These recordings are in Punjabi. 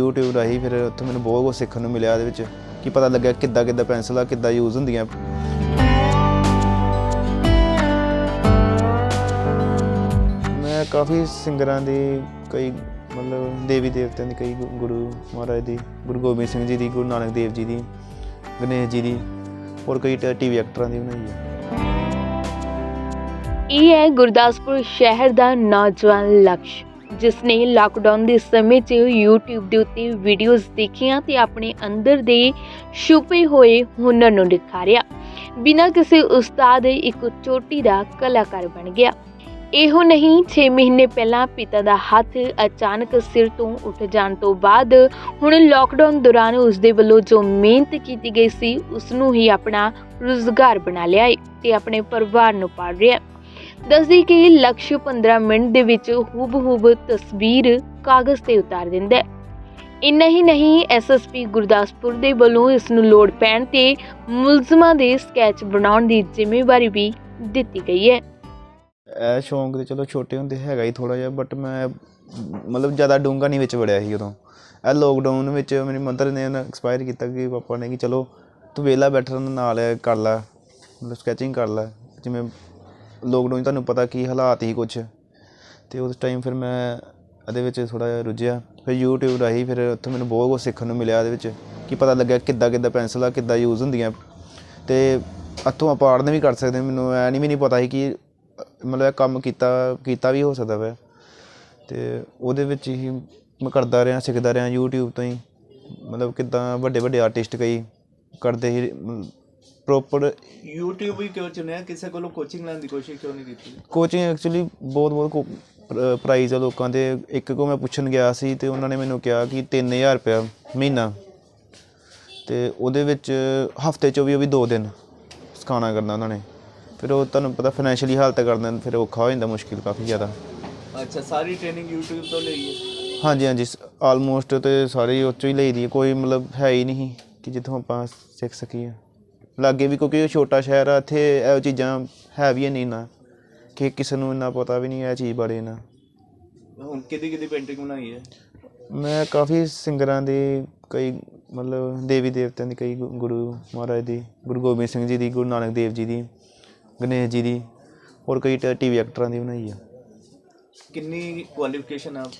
YouTube ਰਾਹੀਂ ਫਿਰ ਉੱਥੇ ਮੈਨੂੰ ਬਹੁਤ ਕੁਝ ਸਿੱਖਣ ਨੂੰ ਮਿਲਿਆ ਇਹਦੇ ਵਿੱਚ, ਕਿ ਪਤਾ ਲੱਗਿਆ ਕਿੱਦਾਂ ਕਿੱਦਾਂ ਪੈਨਸਲਾਂ ਕਿੱਦਾਂ ਯੂਜ਼ ਹੁੰਦੀਆਂ। ਮੈਂ ਕਾਫੀ ਸਿੰਗਰਾਂ ਦੀ ਕਈ ਮਤਲਬ ਦੇਵੀ ਦੇਵਤਿਆਂ ਦੀ ਕਈ ਗੁਰੂ ਮਹਾਰਾਜ ਦੀ, ਗੁਰੂ ਗੋਬਿੰਦ ਸਿੰਘ ਜੀ ਦੀ, ਗੁਰੂ ਨਾਨਕ ਦੇਵ ਜੀ ਦੀ, ਗਣੇਸ਼ ਜੀ ਦੀ ਔਰ ਕਈ ਟੀਵੀ ਐਕਟਰਾਂ ਦੀ ਬਣਾਈ ਹੈ ਇਹ ਹੈ ਗੁਰਦਾਸਪੁਰ ਸ਼ਹਿਰ ਦਾ ਨੌਜਵਾਨ ਲਕਸ਼। ਜਿਸ ਨੇ ਲਾਕਡਾਊਨ ਦੇ ਸਮੇਂ 'ਚ YouTube ਦੇ ਉੱਤੇ ਵੀਡੀਓਜ਼ ਦੇਖੀਆਂ ਤੇ ਆਪਣੇ ਅੰਦਰ ਦੇ ਛੁਪੇ ਹੋਏ ਹੁਨਰ ਨੂੰ ਨਿਖਾਰਿਆ। ਬਿਨਾਂ ਕਿਸੇ ਉਸਤਾਦ ਦੇ ਇੱਕ ਚੋਟੀ ਦਾ ਕਲਾਕਾਰ ਬਣ ਗਿਆ। ਇਹੋ ਨਹੀਂ 6 ਮਹੀਨੇ ਪਹਿਲਾਂ ਪਿਤਾ ਦਾ ਹੱਥ ਅਚਾਨਕ ਸਿਰ ਤੋਂ ਉੱਠ ਜਾਣ ਤੋਂ ਬਾਅਦ ਹੁਣ ਲਾਕਡਾਊਨ ਦੌਰਾਨ ਉਸ ਦੇ ਵੱਲੋਂ ਜੋ ਮਿਹਨਤ ਕੀਤੀ ਗਈ ਸੀ ਉਸ ਨੂੰ ਹੀ ਆਪਣਾ ਰੁਜ਼ਗਾਰ ਬਣਾ ਲਿਆ ਹੈ ਤੇ ਆਪਣੇ ਪਰਿਵਾਰ ਨੂੰ ਪਾਲ ਰਿਹਾ ਦੱਸਦੀ ਕਿ ਲਕਸ਼ 15 ਮਿੰਟ ਦੇ ਵਿੱਚ ਹੂਬ-ਹੂਬ ਤਸਵੀਰ ਕਾਗਜ਼ ਤੇ ਉਤਾਰ ਦਿੰਦਾ ਹੈ। ਇੰਨਾ ਹੀ ਨਹੀਂ ਐਸਐਸਪੀ ਗੁਰਦਾਸਪੁਰ ਦੇ ਵੱਲੋਂ ਇਸ ਨੂੰ ਲੋੜ ਪੈਣ ਤੇ ਮੁਲਜ਼ਮਾਂ ਦੇ ਸਕੈਚ ਬਣਾਉਣ ਦੀ ਜ਼ਿੰਮੇਵਾਰੀ ਵੀ ਦਿੱਤੀ ਗਈ ਹੈ। ਇਹ ਸ਼ੌਂਕ ਤੇ ਚਲੋ ਛੋਟੇ ਹੁੰਦੇ ਹੈਗਾ ਹੀ ਥੋੜਾ ਜਿਹਾ ਬਟ ਮੈਂ ਮਤਲਬ ਜ਼ਿਆਦਾ ਡੂੰਘਾ ਨਹੀਂ ਵਿੱਚ ਵੜਿਆ ਸੀ ਉਦੋਂ। ਇਹ ਲੋਕਡਾਊਨ ਵਿੱਚ ਮੇਰੀ ਮਦਰ ਨੇ ਐਕਸਪਾਇਰ ਕੀਤਾ ਕਿ ਪਾਪਾ ਨੇ ਕਿ ਚਲੋ ਤੂੰ ਵਿਹਲਾ ਬੈਠਣ ਨਾਲ ਕਰ ਲੈ, ਮਤਲਬ ਸਕੈਚਿੰਗ ਕਰ ਲੈ, ਜਿਵੇਂ ਲੋਕਡਾਊਨ ਤੁਹਾਨੂੰ ਪਤਾ ਕੀ ਹਾਲਾਤ ਹੀ ਕੁਛ। ਤੇ ਉਸ ਟਾਈਮ ਫਿਰ ਮੈਂ ਇਹਦੇ ਵਿੱਚ ਥੋੜਾ ਜਿਹਾ ਰੁੱਝਿਆ। ਫਿਰ YouTube ਰਾਹੀਂ ਫਿਰ ਉੱਥੇ ਮੈਨੂੰ ਬਹੁਤ ਕੁਝ ਸਿੱਖਣ ਨੂੰ ਮਿਲਿਆ ਇਹਦੇ ਵਿੱਚ। ਕਿ ਪਤਾ ਲੱਗਿਆ ਕਿੱਦਾਂ ਕਿੱਦਾਂ ਪੈਨਸਲਾਂ ਕਿੱਦਾਂ ਯੂਜ਼ ਹੁੰਦੀਆਂ। ਤੇ ਇੱਥੋਂ ਆਪਾਂ ਆੜਨ ਵੀ ਕਰ ਸਕਦੇ ਮੈਨੂੰ ਐ ਨਹੀਂ ਵੀ ਨਹੀਂ ਪਤਾ ਸੀ ਕਿ ਮਤਲਬ ਇਹ ਕੰਮ ਕੀਤਾ ਕੀਤਾ ਵੀ ਹੋ ਸਕਦਾ ਵੈ। ਤੇ ਉਹਦੇ ਵਿੱਚ ਹੀ ਮੈਂ ਕਰਦਾ ਰਿਹਾ, ਸਿੱਖਦਾ ਰਿਹਾ YouTube ਤੋਂ ਹੀ। ਮਤਲਬ ਕਿੱਦਾਂ ਵੱਡੇ ਵੱਡੇ ਆਰਟਿਸਟ ਕਈ ਕਰਦੇ ਸੀ। ਪ੍ਰੋਪਰ YouTube ਹੀ ਕਿਉਂ ਚੁਣਿਆ? ਕਿਸੇ ਕੋਲੋਂ ਕੋਚਿੰਗ ਲੈਣ ਦੀ ਕੋਸ਼ਿਸ਼ ਕਿਉਂ ਨਹੀਂ ਕੀਤੀ? ਕੋਚਿੰਗ ਐਕਚੁਅਲੀ ਬਹੁਤ ਬਹੁਤ ਪ੍ਰਾਈਜ਼ ਆ ਲੋਕਾਂ ਦੇ। ਇੱਕ ਕੋ ਮੈਂ ਪੁੱਛਣ ਗਿਆ ਸੀ ਤੇ ਉਹਨਾਂ ਨੇ ਮੈਨੂੰ ਕਿਹਾ ਕਿ 3000 ਰੁਪਇਆ ਮਹੀਨਾ। ਤੇ ਉਹਦੇ ਵਿੱਚ ਹਫ਼ਤੇ ਚੋਂ ਵੀ ਉਹ ਵੀ 2 ਦਿਨ ਸਿਖਾਉਣਾ ਕਰਨਾ ਉਹਨਾਂ ਨੇ। ਫਿਰ ਉਹ ਤੁਹਾਨੂੰ ਪਤਾ ਫਾਈਨੈਂਸ਼ੀਅਲੀ ਹਾਲਤ ਕਰਨਾ ਫਿਰ ਔਖਾ ਹੋ ਜਾਂਦਾ ਮੁਸ਼ਕਿਲ ਕਾਫੀ ਜ਼ਿਆਦਾ। ਅੱਛਾ ਸਾਰੀ ਟ੍ਰੇਨਿੰਗ YouTube ਤੋਂ ਲਈ ਹੈ? ਹਾਂਜੀ ਹਾਂਜੀ ਆਲਮੋਸਟ ਤੇ ਸਾਰੇ ਹੀ ਉਹ 'ਚੋਂ ਹੀ ਲਈ ਦੀ ਕੋਈ ਮਤਲਬ ਹੈ ਹੀ ਨਹੀਂ ਕਿ ਜਿੱਥੋਂ ਆਪਾਂ ਸਿੱਖ ਸਕੀਏ। ਲਾਗੇ ਵੀ ਕਿਉਂਕਿ ਉਹ ਛੋਟਾ ਸ਼ਹਿਰ ਆ ਇੱਥੇ ਇਹੋ ਚੀਜ਼ਾਂ ਹੈ ਵੀ ਨਹੀਂ ਨਾ। ਕਿ ਕਿਸੇ ਨੂੰ ਇੰਨਾ ਪਤਾ ਵੀ ਨਹੀਂ ਇਹ ਚੀਜ਼ ਬਾਰੇ ਨਾ। ਹੁਣ ਕਿਹਦੀ ਕਿਹਦੀ ਪੇਂਟਿੰਗ ਬਣਾਈ ਹੈ? ਮੈਂ ਕਾਫੀ ਸਿੰਗਰਾਂ ਦੀ ਕਈ ਮਤਲਬ ਦੇਵੀ ਦੇਵਤਿਆਂ ਦੀ ਕਈ ਗੁ- ਗੁਰੂ ਮਹਾਰਾਜ ਦੀ ਗੁਰੂ ਗੋਬਿੰਦ ਸਿੰਘ ਜੀ ਦੀ ਗੁਰੂ ਨਾਨਕ ਦੇਵ ਜੀ ਦੀ ਗਣੇਸ਼ ਜੀ ਦੀ ਹੋਰ ਕਈ ਟੀਵੀ ਐਕਟਰਾਂ ਦੀ ਬਣਾਈ ਆ। ਕਿੰਨੀ ਕੁਆਲੀਫਿਕੇਸ਼ਨ ਆ?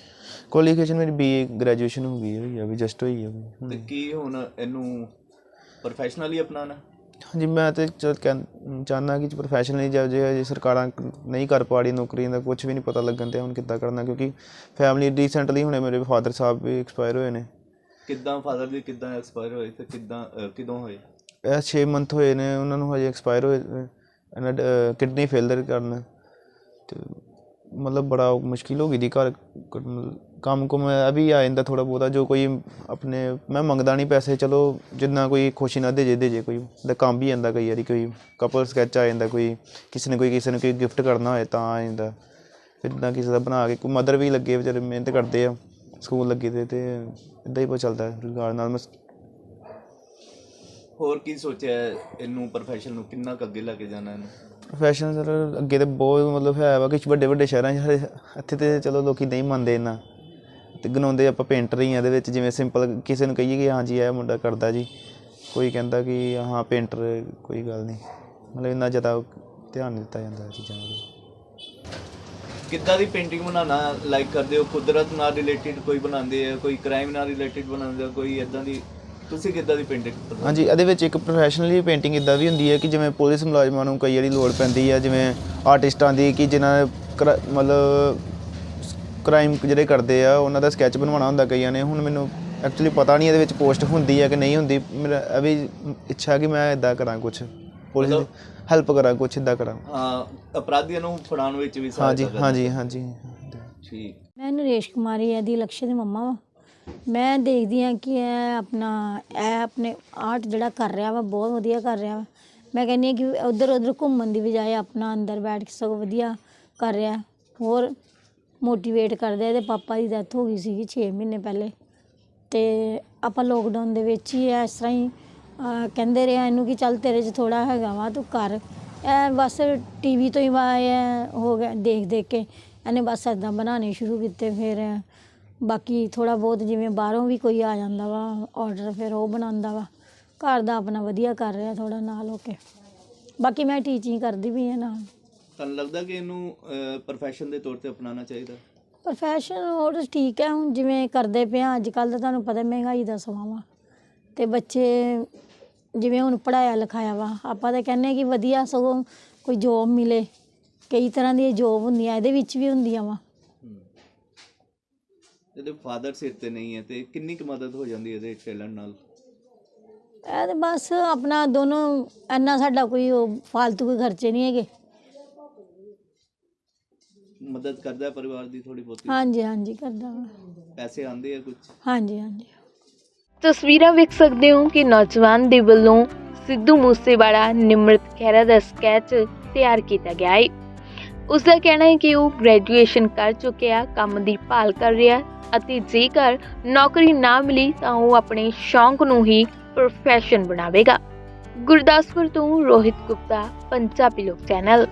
ਕੁਆਲੀਫਿਕੇਸ਼ਨ ਮੇਰੀ ਬੀਏ ਗ੍ਰੈਜੂਏਸ਼ਨ ਹੋ ਗਈ ਹੋਈ ਆ ਵੀ ਜਸਟ ਹੋਈ ਆ। ਵੀ ਤੇ। ਕੀ ਹੁਣ ਇਹਨੂੰ ਪ੍ਰੋਫੈਸ਼ਨਲੀ ਅਪਣਾਉਣਾ? ਹਾਂਜੀ ਮੈਂ ਤੇ ਚਾਹੁੰਦਾ ਕਿ ਪ੍ਰੋਫੈਸ਼ਨਲੀ ਜੇ ਜੇ ਸਰਕਾਰਾਂ ਨਹੀਂ ਕਰ ਪਾ ਰਹੀ ਨੌਕਰੀਆਂ ਦਾ ਕੁਝ ਵੀ ਨਹੀਂ ਪਤਾ ਲੱਗਣ ਤੇ ਹੁਣ ਕਿੱਦਾਂ ਕਰਨਾ ਕਿਉਂਕਿ ਫੈਮਿਲੀ ਰੀਸੈਂਟਲੀ ਹੁਣੇ ਮੇਰੇ ਫਾਦਰ ਸਾਹਿਬ ਵੀ ਐਕਸਪਾਇਰ ਹੋਏ ਨੇ ਕਿੱਦਾਂ ਫਾਦਰ ਦੀ ਕਿੱਦਾਂ ਐਕਸਪਾਇਰ ਹੋਏ ਤੇ ਕਿੱਦਾਂ ਕਿਦੋਂ ਹੋਏ ਇਹ 6 ਮੰਥ ਹੋਏ ਨੇ ਉਹਨਾਂ ਨੂੰ ਹਜੇ ਐਕਸਪਾਇਰ ਹੋਏ। ਇਹਨਾਂ ਕਿਡਨੀ ਫੇਲਰ ਕਾਰਨ ਤੇ ਮਤਲਬ ਬੜਾ ਮੁਸ਼ਕਿਲ ਹੋ ਗਈ ਦੀ ਘਰ ਕੰਮ ਕੁਮ ਵੀ ਆ ਜਾਂਦਾ ਥੋੜਾ ਬਹੁਤਾ ਜੋ ਕੋਈ ਆਪਣੇ ਮੈਂ ਮੰਗਦਾ ਨਹੀਂ ਪੈਸੇ ਚਲੋ ਜਿੰਨਾ ਕੋਈ ਖੁਸ਼ੀ ਨਾਲ ਦੇ ਜੇ ਦੇ ਜੇ ਕੋਈ। ਦਾ ਕੰਮ ਵੀ ਜਾਂਦਾ ਕਈ ਵਾਰੀ ਕੋਈ ਕਪਲ ਸਕੈਚ ਆ ਜਾਂਦਾ ਕੋਈ ਕਿਸੇ ਨੇ ਕੋਈ ਕਿਸੇ ਨੂੰ ਕੋਈ ਗਿਫਟ ਕਰਨਾ ਹੋਏ ਤਾਂ ਆ ਜਾਂਦਾ। ਫਿਰ ਇੱਦਾਂ ਕਿਸੇ ਦਾ ਬਣਾ ਕੇ ਕੋਈ ਮਦਰ ਵੀ ਲੱਗੇ ਵਿਚਾਰੇ ਮਿਹਨਤ ਕਰਦੇ ਆ ਸਕੂਲ ਲੱਗੇ ਤੇ ਤੇ ਇਦਾਂ ਹੀ ਪਤਾ ਚੱਲਦਾ ਰੁਜ਼ਗਾਰ ਨਾਲ ਮੈਂ ਹੋਰ ਕੀ ਸੋਚਿਆ ਇਹਨੂੰ ਪ੍ਰੋਫੈਸ਼ਨ ਨੂੰ ਕਿੰਨਾ ਕੁ ਅੱਗੇ ਲੈ ਕੇ ਜਾਣਾ ਇਹਨੂੰ? ਪ੍ਰੋਫੈਸ਼ਨ ਸਰ ਅੱਗੇ ਤੇ ਬਹੁਤ ਮਤਲਬ ਹੈ ਵਾ ਕਿ ਵੱਡੇ ਵੱਡੇ ਸ਼ਹਿਰਾਂ 'ਚ ਹਰੇ- ਇੱਥੇ ਤੇ ਚਲੋ ਲੋਕੀ ਨਹੀਂ ਮੰਨਦੇ ਇੰਨਾ। ਤੇ ਗਨਾਉਂਦੇ ਆਪਾਂ ਪੇਂਟਰ ਹੀ ਆ ਇਹਦੇ ਵਿੱਚ ਜਿਵੇਂ ਸਿੰਪਲ ਕਿਸੇ ਨੂੰ ਕਹੀਏ ਕਿ ਹਾਂ ਜੀ ਇਹ ਮੁੰਡਾ ਕਰਦਾ ਜੀ। ਕੋਈ ਕਹਿੰਦਾ ਕਿ ਹਾਂ ਪੇਂਟਰ ਕੋਈ ਗੱਲ ਨਹੀਂ। ਮਤਲਬ ਇੰਨਾ ਜ਼ਿਆਦਾ ਧਿਆਨ ਨਹੀਂ ਦਿੱਤਾ ਜਾਂਦਾ ਇਹ ਚੀਜ਼ਾਂ ਵੱਲ। ਕਿੱਦਾਂ ਦੀ ਪੇਂਟਿੰਗ ਬਣਾਉਣਾ ਲਾਈਕ ਕਰਦੇ ਹੋ? ਕੁਦਰਤ ਨਾਲ ਰਿਲੇਟਡ ਕੋਈ ਬਣਾਉਂਦੇ ਆ? ਕੋਈ ਕ੍ਰਾਈਮ ਨਾਲ ਰਿਲੇਟਡ ਬਣਾਉਂਦੇ ਆ? ਕੋਈ ਇਦਾਂ ਦੀ ਤੁਸੀਂ ਕਿੱਦਾਂ ਦੀ ਪੇਂਟਿੰਗ ਹਾਂਜੀ ਇਹਦੇ ਵਿੱਚ ਇੱਕ ਪ੍ਰੋਫੈਸ਼ਨਲੀ ਪੇਂਟਿੰਗ ਇਦਾਂ ਵੀ ਹੁੰਦੀ ਹੈ ਕਿ ਜਿਵੇਂ ਪੁਲਿਸ ਮੁਲਾਜ਼ਮਾਂ ਨੂੰ ਕਈ ਵਾਰੀ ਲੋੜ ਪੈਂਦੀ ਹੈ ਜਿਵੇਂ ਆਰਟਿਸਟਾਂ ਦੀ ਕਿ ਜਿਨ੍ਹਾਂ ਨੇ ਮਤਲਬ ਕ੍ਰਾਈਮ ਜਿਹੜੇ ਕਰਦੇ ਆ ਉਹਨਾਂ ਦਾ ਸਕੈਚ ਬਣਵਾਉਣਾ ਹੁੰਦਾ ਕਈਆਂ ਨੇ। ਹੁਣ ਮੈਨੂੰ ਐਕਚੁਅਲੀ ਪਤਾ ਨਹੀਂ ਇਹਦੇ ਵਿੱਚ ਪੋਸਟ ਹੁੰਦੀ ਹੈ ਕਿ ਨਹੀਂ ਹੁੰਦੀ। ਮੇਰਾ ਇਹ ਵੀ ਇੱਛਾ ਕਿ ਮੈਂ ਇਦਾਂ ਕਰਾਂ ਕੁਝ ਪੁਲਿਸ ਦੀ ਹੈਲਪ ਕਰਾਂ ਕੁਝ ਇਦਾਂ ਕਰਾਂ। ਹਾਂ ਅਪਰਾਧੀਆਂ ਨੂੰ ਫੜਾਉਣ ਵਿੱਚ ਵੀ ਹਾਂਜੀ ਸਹਾਇਤਾ ਹਾਂਜੀ ਹਾਂਜੀ। ਠੀਕ। ਮੈਂ ਨਰੇਸ਼ ਕੁਮਾਰੀ ਇਹਦੀ ਲਕਸ਼ਯ ਦੀ ਮੰਮਾ ਵਾ। ਮੈਂ ਦੇਖਦੀ ਹਾਂ ਕਿ ਇਹ ਆਪਣਾ ਇਹ ਆਪਣੇ ਆਰਟ ਜਿਹੜਾ ਕਰ ਰਿਹਾ ਵਾ ਬਹੁਤ ਵਧੀਆ ਕਰ ਰਿਹਾ ਵਾ। ਮੈਂ ਕਹਿੰਦੀ ਹਾਂ ਕਿ ਉਧਰ ਉਧਰ ਘੁੰਮਣ ਦੀ ਬਜਾਏ ਆਪਣਾ ਅੰਦਰ ਬੈਠ ਕੇ ਸਗੋਂ ਵਧੀਆ ਕਰ ਰਿਹਾ। ਹੋਰ ਮੋਟੀਵੇਟ ਕਰਦਾ ਇਹਦੇ ਪਾਪਾ ਦੀ ਡੈਥ ਹੋ ਗਈ ਸੀਗੀ ਛੇ ਮਹੀਨੇ ਪਹਿਲੇ। ਅਤੇ ਆਪਾਂ ਲੋਕਡਾਊਨ ਦੇ ਵਿੱਚ ਹੀ ਇਸ ਤਰ੍ਹਾਂ ਹੀ ਕਹਿੰਦੇ ਰਹੇ ਰਿਹਾ ਇਹਨੂੰ ਕਿ ਚੱਲ ਤੇਰੇ 'ਚ ਥੋੜ੍ਹਾ ਹੈਗਾ ਵਾ, ਤੂੰ ਕਰ। ਇਹ ਬਸ ਟੀ ਵੀ ਤੋਂ ਹੀ ਵਾ ਇਹ ਹੋ ਗਿਆ ਦੇਖ ਦੇਖ ਕੇ ਇਹਨੇ ਬਸ ਇੱਦਾਂ ਬਣਾਉਣੇ ਸ਼ੁਰੂ ਕੀਤੇ ਫਿਰ। ਬਾਕੀ ਥੋੜ੍ਹਾ ਬਹੁਤ ਜਿਵੇਂ ਬਾਹਰੋਂ ਵੀ ਕੋਈ ਆ ਜਾਂਦਾ ਵਾ ਔਡਰ ਫਿਰ ਉਹ ਬਣਾਉਂਦਾ ਵਾ। ਘਰ ਦਾ ਆਪਣਾ ਵਧੀਆ ਕਰ ਰਿਹਾ ਥੋੜ੍ਹਾ ਨਾਲ ਹੋ ਕੇ। ਬਾਕੀ ਮੈਂ ਟੀਚਿੰਗ ਕਰਦੀ ਵੀ ਹਾਂ ਨਾਲ। ਤੁਹਾਨੂੰ ਲੱਗਦਾ ਕਿ ਇਹਨੂੰ ਪ੍ਰੋਫੈਸ਼ਨ ਦੇ ਤੌਰ ਤੇ ਅਪਣਾਉਣਾ ਚਾਹੀਦਾ? ਪ੍ਰੋਫੈਸ਼ਨ ਹੋਰ ਠੀਕ ਹੈ ਹੁਣ ਜਿਵੇਂ ਕਰਦੇ ਪਏ ਆ ਅੱਜ ਕੱਲ ਤਾਂ ਤੁਹਾਨੂੰ ਪਤਾ ਮਹਿੰਗਾਈ ਦਾ ਸਮਾਂ ਵਾ। ਤੇ ਬੱਚੇ ਜਿਵੇਂ ਹੁਣ ਪੜਾਇਆ ਲਿਖਾਇਆ ਵਾ ਆਪਾਂ ਤਾਂ ਕਹਿੰਦੇ ਕਿ ਵਧੀਆ ਸਗੋਂ ਕੋਈ ਜੋਬ ਮਿਲੇ। ਕਈ ਤਰ੍ਹਾਂ ਦੀਆਂ ਜੋਬ ਹੁੰਦੀਆਂ ਇਹਦੇ ਵਿੱਚ ਵੀ ਹੁੰਦੀਆਂ ਵਾ। ਇਹਦੇ ਫਾਦਰ ਸਿਰ ਤੇ ਨਹੀਂ ਹੈ ਤੇ ਕਿੰਨੀ ਕੁ ਮਦਦ ਹੋ ਜਾਂਦੀ ਇਹਦੇ ਟੈਲੈਂਟ ਨਾਲ? ਇਹ ਤੇ ਬਸ ਆਪਣਾ ਦੋਨੋਂ ਇੰਨਾ ਸਾਡਾ ਕੋਈ ਫਾਲਤੂ ਕੋਈ ਖਰਚੇ ਨਹੀਂ ਹੈਗੇ। ਮਦਦ ਕਰਦਾ ਹੈ ਪਰਿਵਾਰ ਦੀ ਥੋੜੀ ਬਹੁਤੀ? ਹਾਂਜੀ ਹਾਂਜੀ ਕਰਦਾ ਵਾ ਪੈਸੇ ਆਉਂਦੇ ਆ ਕੁਝ ਹਾਂਜੀ ਹਾਂਜੀ। ਤਸਵੀਰਾਂ ਵੇਖ ਸਕਦੇ ਹੋ ਕਿ ਨੌਜਵਾਨ ਦੇ ਵੱਲੋਂ ਸਿੱਧੂ ਮੂਸੇਵਾਲਾ ਨਿਮਰਤ ਖਹਿਰਾ ਦਾ ਸਕੈਚ ਤਿਆਰ ਕੀਤਾ ਗਿਆ ਹੈ। ਉਸ ਦਾ ਕਹਿਣਾ ਹੈ ਕਿ ਉਹ ਗ੍ਰੈਜੂਏਸ਼ਨ ਕਰ ਚੁੱਕਿਆ ਕੰਮ ਦੀ ਭਾਲ ਕਰ ਰਿਹਾ ਅਤੇ ਜੇਕਰ ਨੌਕਰੀ ਨਾ ਮਿਲੀ ਤਾਂ ਉਹ ਆਪਣੇ ਸ਼ੌਂਕ ਨੂੰ ਹੀ ਪ੍ਰੋਫੈਸ਼ਨ ਬਣਾਵੇਗਾ। ਗੁਰਦਾਸਪੁਰ ਤੋਂ ਰੋਹਿਤ ਗੁਪਤਾ ਪੰਜਾਬੀ ਲੋਕ ਚੈਨਲ।